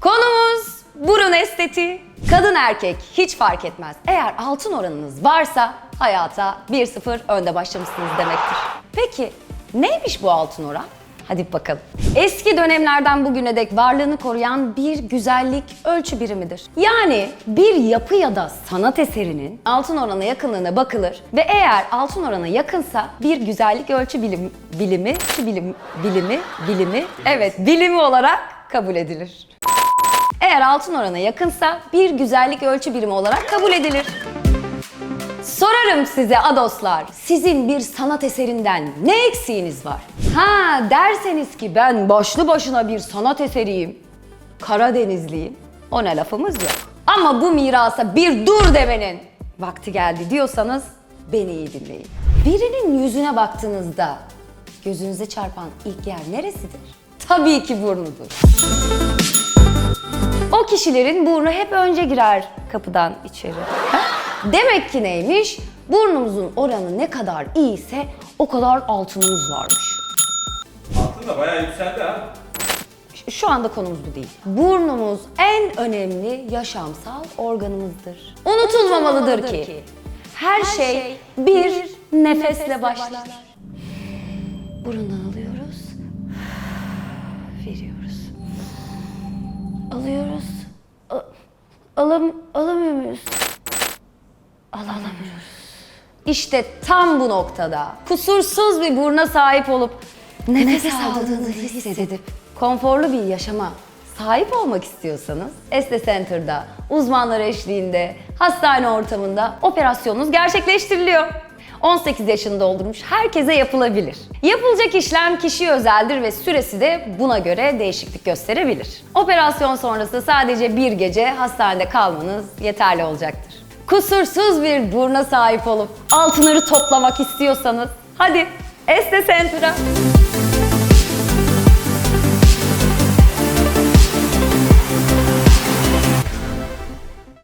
Konumuz burun estetiği. Kadın erkek hiç fark etmez. Eğer altın oranınız varsa hayata 1-0 önde başlamışsınız demektir. Peki neymiş bu altın oran? Hadi bakalım. Eski dönemlerden bugüne dek varlığını koruyan bir güzellik ölçü birimidir. Yani bir yapı ya da sanat eserinin altın orana yakınlığına bakılır ve eğer altın orana yakınsa bir güzellik ölçü bilim, bilimi, bilim, bilimi, bilimi, evet bilimi olarak kabul edilir. Eğer altın orana yakınsa bir güzellik ölçü birimi olarak kabul edilir. Sorarım size adoslar, sizin bir sanat eserinden ne eksiğiniz var? Ha derseniz ki ben başlı başına bir sanat eseriyim, Karadenizliyim, ona lafımız yok. Ama bu mirasa bir dur demenin vakti geldi diyorsanız beni iyi dinleyin. Birinin yüzüne baktığınızda gözünüze çarpan ilk yer neresidir? Tabii ki burnudur. O kişilerin burnu hep önce girer kapıdan içeri. Demek ki neymiş? Burnumuzun oranı ne kadar iyiyse o kadar altınımız varmış. Altın da bayağı yükseldi ha. Şu anda konumuz bu değil. Burnumuz en önemli yaşamsal organımızdır. Unutulmamalıdır ki her şey bir nefesle başlar. Burundan alıyoruz, veriyoruz. Alıyoruz, alam alamıyor muyuz? Alamıyoruz. İşte tam bu noktada kusursuz bir buruna sahip olup nefes aldığınızı hissedip konforlu bir yaşama sahip olmak istiyorsanız Este Center'da uzmanlar eşliğinde hastane ortamında operasyonunuz gerçekleştiriliyor. 18 yaşını doldurmuş herkese yapılabilir. Yapılacak işlem kişiye özeldir ve süresi de buna göre değişiklik gösterebilir. Operasyon sonrası sadece bir gece hastanede kalmanız yeterli olacaktır. Kusursuz bir burna sahip olup altınları toplamak istiyorsanız hadi Este Center'a.